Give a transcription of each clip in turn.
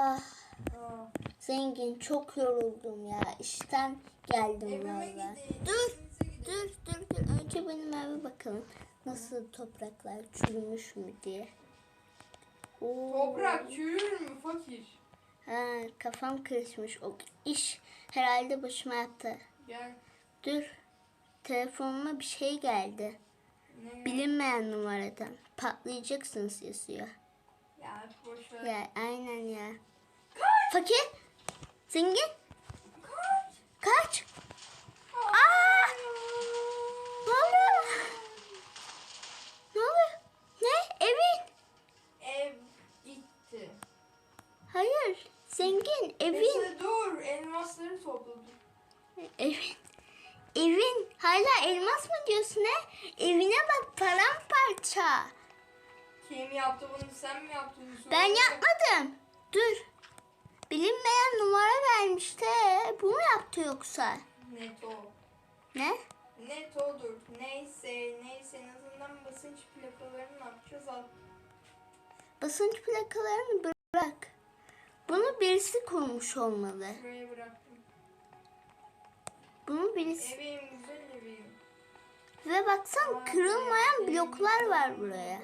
Ah Aa, zengin çok yoruldum ya. İşten geldim valla. Dur dur dur dur. Önce benim eve bakalım. Nasıl topraklar çürümüş mü diye. Oo. Toprak çürür mü fakir? Ha, kafam karışmış. O iş herhalde başıma yattı. Gel. Dur. Telefonuma bir şey geldi. Ne? Bilinmeyen numaradan. Patlayacaksınız yazıyor. Ya boş ver. Ya aynen ya. Fakir. Zengin. Plakalarını ne yapacağız. Basınç plakalarını bırak. Bunu birisi kurmuş olmalı. Buraya bıraktım. Bunu birisi... Evim güzel evim. Ve baksan kırılmayan bloklar var buraya.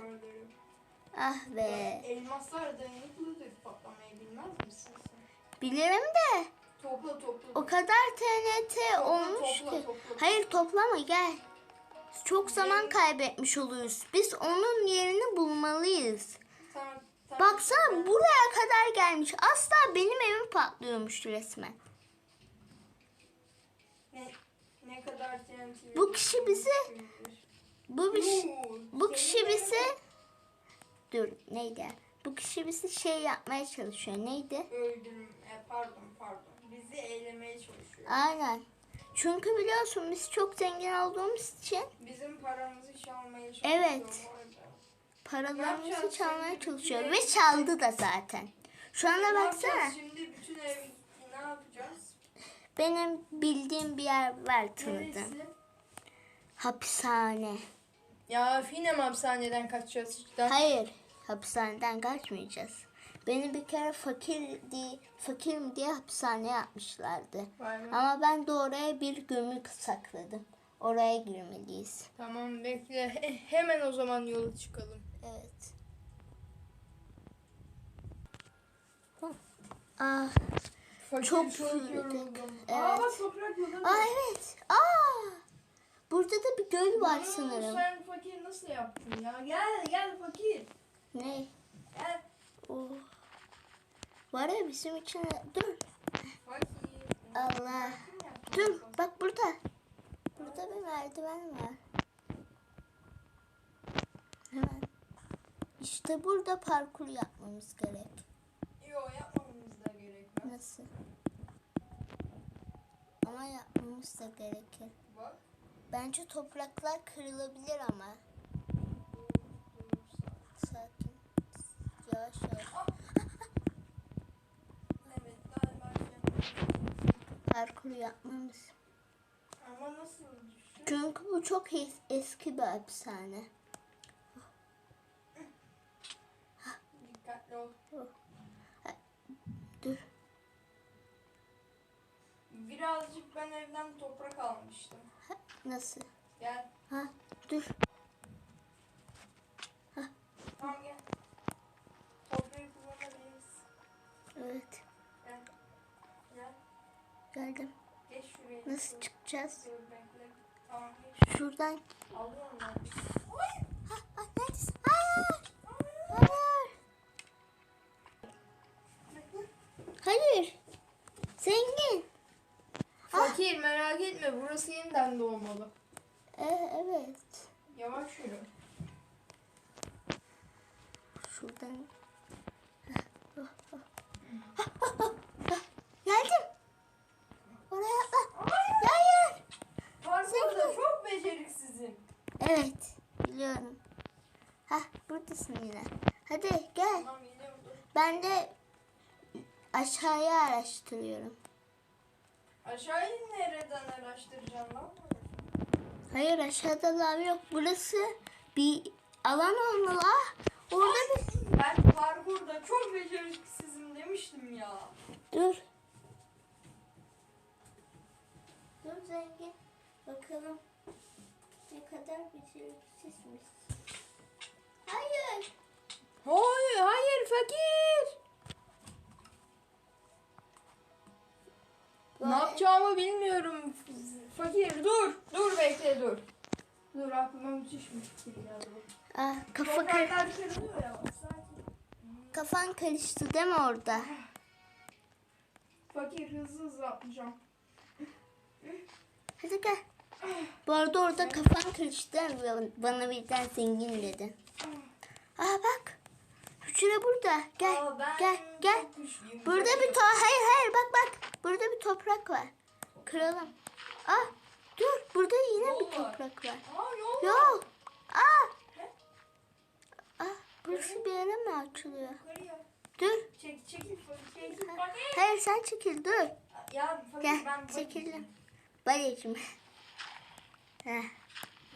Ah be. Elmaslar dayanıklıdır patlamayı bilmez misin sen? Bilirim de Topla topla. o kadar TNT Topla, olmuş topla, ki. topla. Hayır toplama gel. Çok zaman kaybetmiş oluyoruz. Biz onun yerini bulmalıyız. Tamam, tamam. Baksana buraya kadar gelmiş. Asla benim evim patlıyormuş resmen. Ne, ne kadar Bu kişi bizi-. Bu Yuh, bu kişi bizi dur neydi? Bu kişi bizi şey yapmaya çalışıyor. Neydi? Öldürüm, e, pardon pardon. Bizi eylemeye çalışıyor. Aynen. Çünkü biliyorsun biz çok zengin olduğumuz için Bizim paramızı çalmaya çalışıyor. Evet. paralarımızı yapacağız çalmaya şimdi? çalışıyor ve çaldı da zaten. Şu anda baksana. şimdi? Bütün ev ne yapacağız? Benim bildiğim bir yer var tanıdığım. Neresi? Hapishane. Ya yine mi hapishaneden kaçacağız? Hayır, hapishaneden kaçmayacağız. Beni bir kere fakir diye, fakirim diye hapishaneye atmışlardı. Vay be. Ama ben de oraya bir gömük sakladım. Oraya girmeliyiz. Tamam bekle. He- hemen o zaman yola çıkalım. Evet. Ah, Fakir Çok yürüdük. yoruldum. Evet. Aa bak toprak yola. aa evet. Aa, burada da bir göl var Bunu sanırım. Sen fakir nasıl yaptın ya? Gel gel fakir. Ne? Gel. Oh. Var ya bizim için. Dur. Allah. Dur. Bak burada. Burada bir merdiven var. Hemen. İşte burada parkur yapmamız gerek. Yo yapmamamız da gerekmez. Nasıl? Ama yapmamız da gerekir. Bak. Bence topraklar kırılabilir ama. Sakin. Yavaş yavaş. Evet galiba şey- Parkur yapmamız. Ama nasıl düştü? Çünkü bu çok es- eski bir hapishane. Dikkatli ol. Dur. Birazcık ben evden toprak almıştım. Nasıl? Gel. Ha, dur. Geldim. Nasıl çıkacağız? Şuradan. Neredesin? Hayır. Hayır. Hayır. Zengin. Fakir merak etme burası yeniden doğmalı. Ee, evet. Yavaş yürü. Şuradan. Geldim. Oraya atla. Hayır. Parkurda çok beceriksizim. Evet. Biliyorum. Hah buradasın yine. Hadi gel. Tamam. Ben de aşağıya araştırıyorum. Aşağıyı nereden araştıracağım lan? Hayır aşağıda lav yok. Burası bir alan olmalı. Ah, orada bir... Ben parkurda çok beceriksizim demiş. vermiştim ya. Dur. Dur zengin. Bakalım. Ne kadar beceriksizmiş. Hayır. Hayır, hayır fakir. Ne yapacağımı bilmiyorum. Fakir dur. Dur bekle dur. Dur aklıma müthiş bir fikir geldi. Ah, kafa kar- Topraklar kırılıyor ya. Sakin. kafan karıştı değil mi orada? Fakir hızlı hızlı atlayacağım. Hadi gel. Bu arada orada kafan karıştı. Bana birden zengin dedin. Aa bak. Hücre burada. Gel. Aa, gel. Gel. Burada bir to hayır hayır bak bak. Burada bir toprak var. Kıralım. Ah dur. Burada yine Yol bir toprak var. Aa yol. Yol. Aa. Ah burası bir yere mi açılıyor? Dur. Çek, çekil. Çekil. Hayır sen çekil dur. Ya Gel ben çekildim. Balyacım.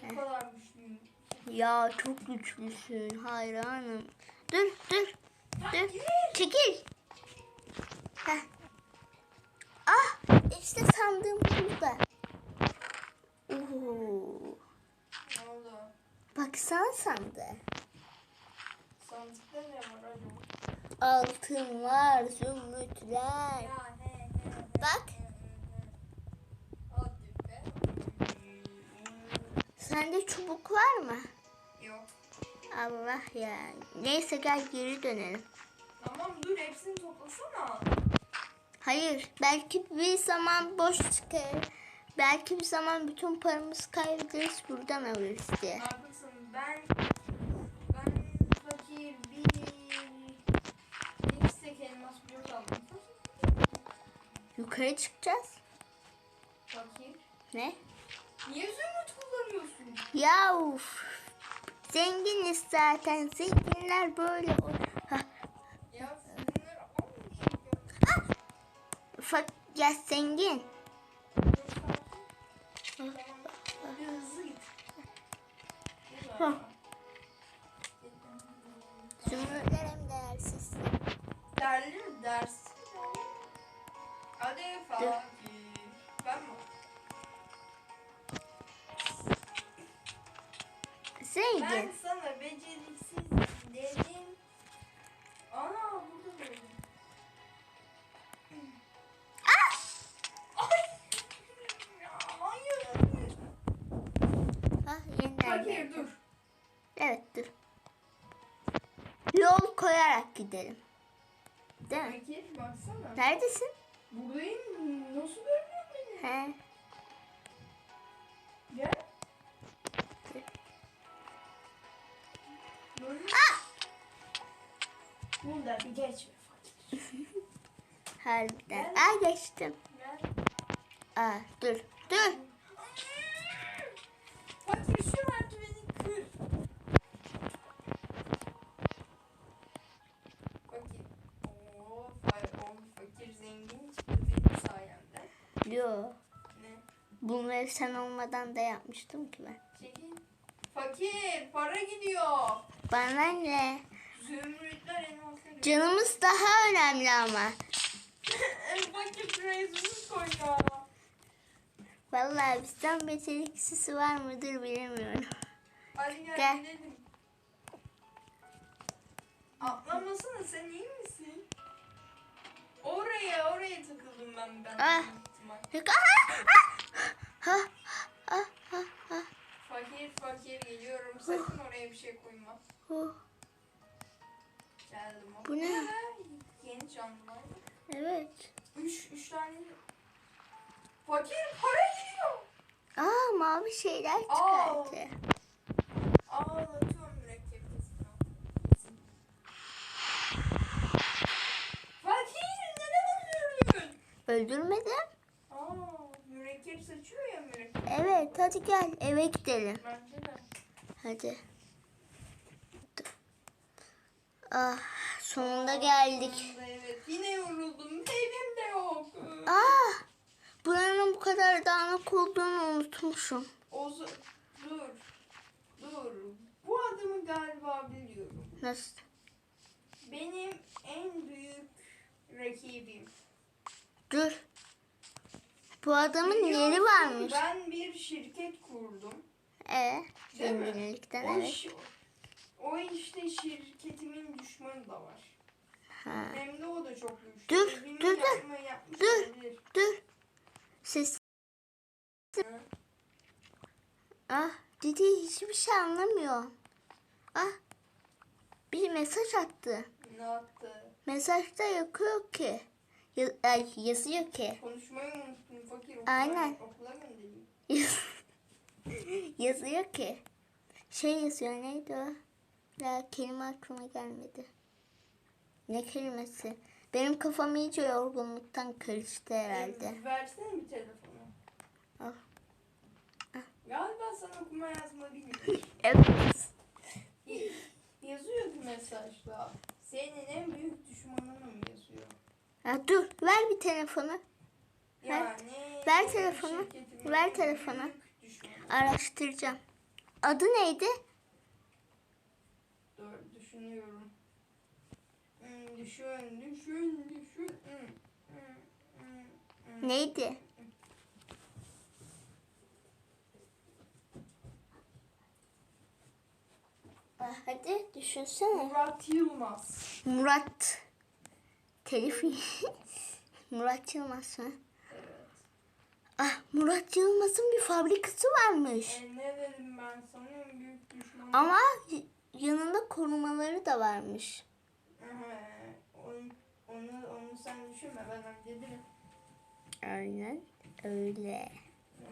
Heh. Bu kadar güçlüyüm. Ya çok güçlüsün hayranım. Dur dur dur. Çekil. Heh. Ah işte sandığım burada. Oo. Ne oldu? Baksana sandı. Sandıkta ne var acaba? Altın var, zümrütler. Ya he he he. Bak. he. Sende çubuk var mı? Yok. Allah ya. Neyse gel geri dönelim. Tamam dur hepsini toplasana. Hayır, belki bir zaman boş çıkar. Belki bir zaman bütün paramızı kaybederiz buradan alırız diye. Haklısın. Ben ben fakir bir bir istek elmas blok aldım. Yukarı çıkacağız. Fakir. Ne? Niye zümrüt kullanıyorsun? Ya uf. Zenginiz zaten. Zenginler böyle. o- Ha, Ya almayayım. Ufak ya zengin. Geldim. dur. Evet dur. Yol koyarak gidelim. Değil mi? Fakir baksana. Neredesin? Buradayım. Nasıl görmüyor beni? He. Gel. Ah! Burada bir geçme fakir. Harbiden. Aa geçtim. Gel. Aa dur. Dur. Bunları sen olmadan da yapmıştım ki ben. Çekil. Fakir para gidiyor. Bana ne? Zümrütler gidiyor. Canımız daha önemli ama. fakir şuraya zümrüt koy ya. Vallahi bizden beceriksisi var mıdır bilemiyorum. Hadi gel, Gel. gidelim. Atlamasana sen iyi misin? Oraya oraya takıldım ben ben. Ah. Aha! Ha! Fakir fakir geliyorum. Sakın oraya bir şey koyma. Oh. Geldim. Bu ne? Aa, Yeni canlılar. Evet. Üç, üç tane. Fakir para gidiyor. Aa mavi şeyler Aa. çıkardı. Ağlatıyorum mürekkep. Fakir neden öldürdün? Öldürmedim. Mürekkep saçıyor ya mürekkep. Evet hadi gel eve gidelim. Bence de. Hadi. Ah sonunda geldik. Evet yine yoruldum. Evim de yok. Ah buranın bu kadar dağınık olduğunu unutmuşum. Ozu dur. Dur. Bu adamı galiba biliyorum. Nasıl? Benim en büyük rakibim. Dur. Bu adamın Biliyor yeri musun, varmış. Ben bir şirket kurdum. E, Değil mi? zenginlikten O, evet. iş- o işte şirketimin düşmanı da var. Ha. Hem de o da çok güçlü. Dur, dur, dur. yapma- yapmış Dur. olabilir. Dur. Ses. Ah, dedi hiçbir şey anlamıyor. Ah. Bir mesaj attı. Ne yaptı? Mesajda yakıyor ki. Ya, ay, yazıyor ki. Konuşmayı unuttum fakir. Okula, Aynen. Okula göndereyim. yazıyor ki. Şey yazıyor neydi o? Ya kelime aklıma gelmedi. Ne kelimesi? Benim kafam iyice yorgunluktan karıştı herhalde. Versene bir telefonu. Al. Galiba sen okuma yazma bilmiyorsun. Evet. Y- yazıyor ki mesajda. Senin en büyük düşmanınım yazıyor. Ya dur ver bir telefonu. Ver. Yani Ver telefonu. şirketimin Ver telefonu. Araştıracağım. Adı neydi? Dur düşünüyorum. Hmm, düşün, düşün, düşün. Hmm, hmm, hmm, hmm. Neydi? Ah, Hadi düşünsene. Murat Yılmaz. Murat. Telif Murat Yılmaz mı? Ah Murat Yılmaz'ın bir fabrikası varmış. E, ne dedim ben sana en büyük düşmanım. Ama yanında korumaları da varmış. Aha, onu, onu, onu sen düşünme ben hallederim. Aynen öyle.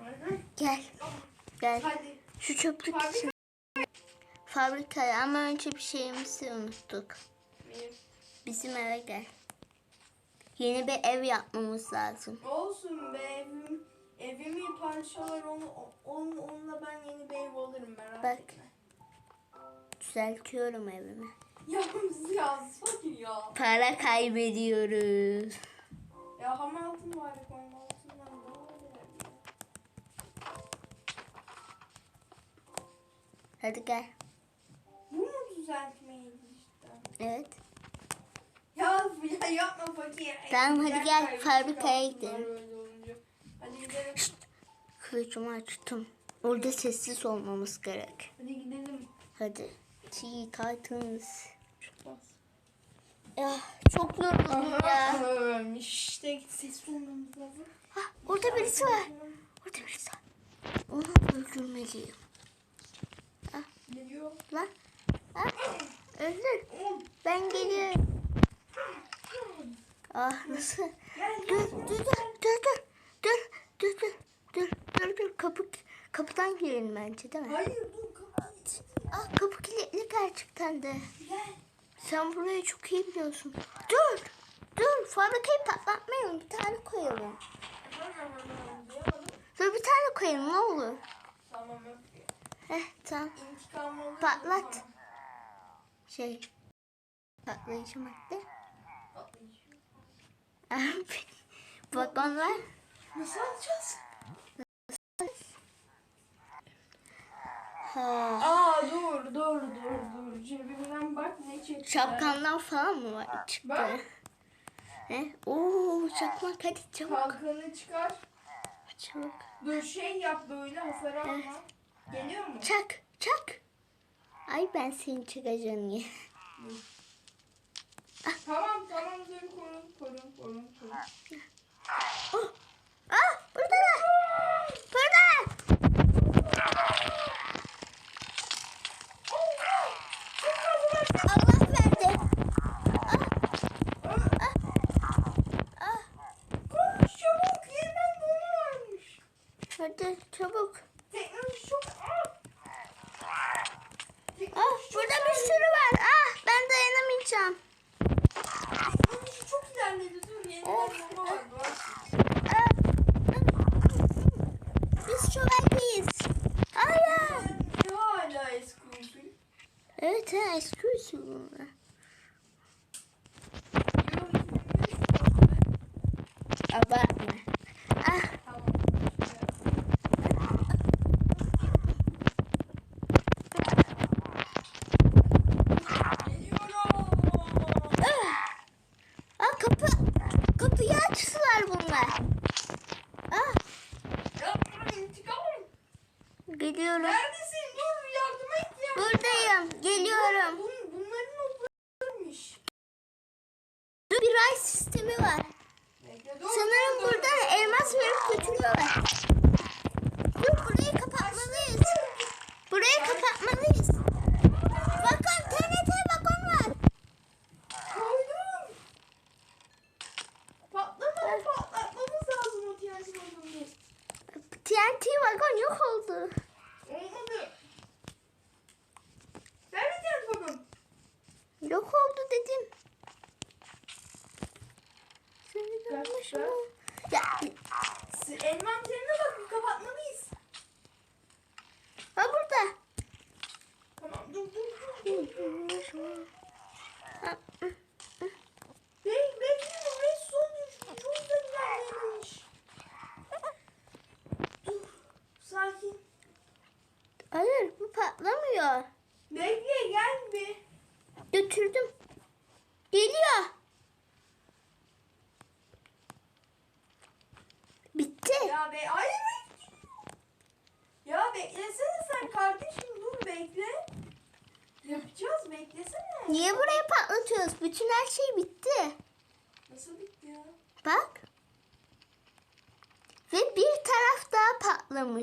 Aynen. Gel. Gel. Hadi. Şu çöplük Fabrika- için. Fabrikaya ama önce bir şeyimizi unuttuk. Bizim eve gel. Yeni bir ev yapmamız lazım. Olsun be evim, evimi parçalar onu, on, onunla ben yeni bir ev alırım merak Bak. etme. Düzeltiyorum evimi. Yalnız ya fakir ya. Para kaybediyoruz. Ya ham altın var ya ham altından değerli. Hadi gel. Bu mu düzeltmeydi işte? Evet. Ya yapma fakir. Tamam, hadi Gel fabrikaya gidelim. Hadi gidelim. Kılıcımı açtım. Orada sessiz olmamız gerek. Hadi gidelim. Hadi. Tea Titans. Ya çok yoruldum ya. İşte ses olmamız lazım. Ah, orada birisi var. Orada birisi var. Onu öldürmeliyim. Geliyor. Lan. Ah, öldür. Ben geliyorum. Ah nasıl? Dur dur dur dur dur. Dur dur dur. Dur dur. Kapı kapıdan girelim bence değil mi? Hayır dur kapat. Ah kapı kilitli gerçekten de. Gel. Sen burayı çok iyi biliyorsun. Dur. Dur. Fabrikayı patlatmayalım. Bir tane koyalım. Dur bir tane koyalım ne olur. Tamam. Heh tamam. Patlat. Şey. Patlayıcı madde. Patlayıcı. Bak onlar. Nasıl alacağız? Ha. Aa dur dur dur dur. Cebimden bak ne çıktı. Şapkandan falan mı var çıktı? Bak. He? Oo çakmak hadi çabuk. Kalkanı çıkar. Çabuk. Dur şey yap böyle hasar alma. Geliyor mu? Çak çak. Ay ben senin çakacağım ya. Tamam tamam dur korun korun korun korun. Oh. Ah buradalar. Burada. Allah verdi. Ah, Koş çabuk yeniden bunu varmış. hadi çabuk. bye.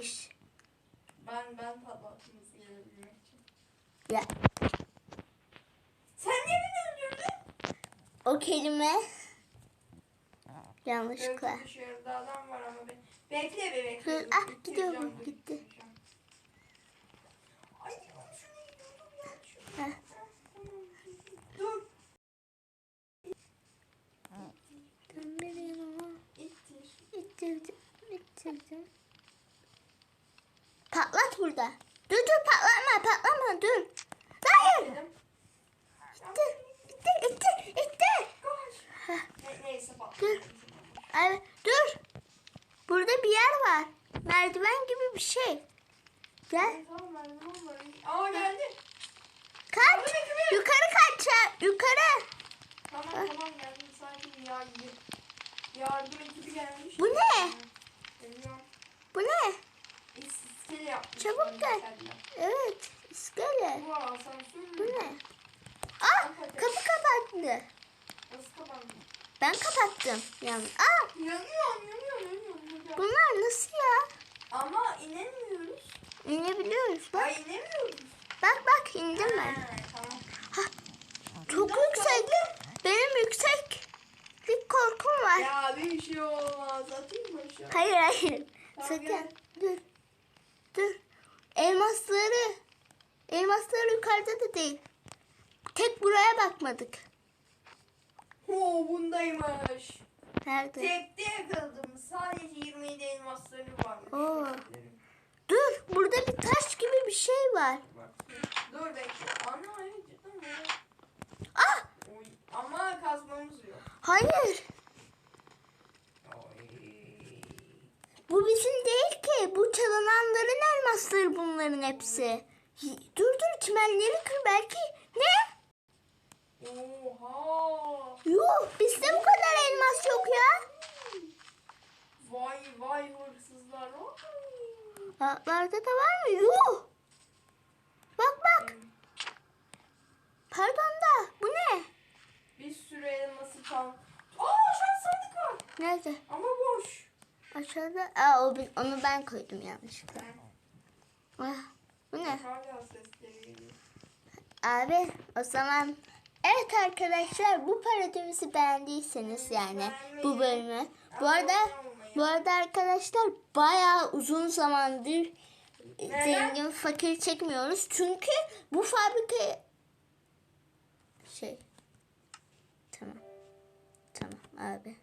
Patlamış. Ben ben patlattım hızlı gelebilmek için. Ya Sen niye beni öldürdün? o kelime yanlışlıkla. Evet, dışarıda adam var ama be. Bekle be bekle. Hı, ah, gidiyor bu, gitti. Ay şuna gidiyordum. Dur. Dön bir yanıma. İttir. İttirdim, ittirdim. Patlat burada. Dur dur patlama patlama dur. Hayır. Heh. Ne, neyse bak. Dur. Ay, dur. Burada bir yer var. Merdiven gibi bir şey. Gel. Aa geldi. Kaç. Yukarı kaç. ya, Yukarı. Tamam tamam geldim sakin ya. Yardım ekibi gelmiş. Bu ne? Bilmiyorum. Bu ne? İskele yapmış. Çabuk gel. Evet. iskele. Bu asansör Bu ne? Ah kapı kapattı. Nasıl kapandı? Ben kapattım. Yani. Ah yanıyorum yanıyorum. Burada. bunlar nasıl ya? Ama inemiyoruz. İnebiliyoruz bak. Ay inemiyoruz. Bak bak indim ben. Ha, tamam. Çok yüksek. Benim yükseklik korkum var. Ya bir şey olmaz. Atayım mı aşağı? Hayır hayır. Tamam, Sakın. gel. Elmasları. Elmasları yukarıda da değil. Tek buraya bakmadık. Oo bundaymış. Nerede? Tekte yakaladım. Sadece 27 elmasları varmış. Oo. Dur. Burada bir taş gibi bir şey var. Dur bekle. Ana cidden mi? Ah! Oy. Ama kazmamız yok. Hayır. Oy. Bu bizim değil ki. Bu çalınanların elmasları bunların hepsi. Dur dur çimenleri kır belki. Ne? Oha. Yuh bizde bu kadar elmas yok ya. Vay vay hırsızlar. Oy. Altlarda da var mı? Yuh. Bak bak. Pardon da bu ne? Bir sürü elması çal. Aa aşağı sandık var. Nerede? Ama boş. Aşağıda. Aa o, onu ben koydum yanlışlıkla. Ah, bu ne? Abi o zaman evet arkadaşlar bu parodimizi beğendiyseniz yani bu bölümü. Bu arada bu arada arkadaşlar bayağı uzun zamandır zengin fakir çekmiyoruz. Çünkü bu fabrika şey tamam tamam abi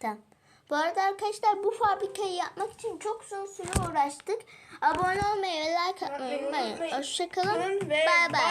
tamam. Bu arada arkadaşlar bu fabrikayı yapmak için çok uzun süre uğraştık. Abone olmayı ve like atmayı unutmayın. Hoşçakalın. Bay bay.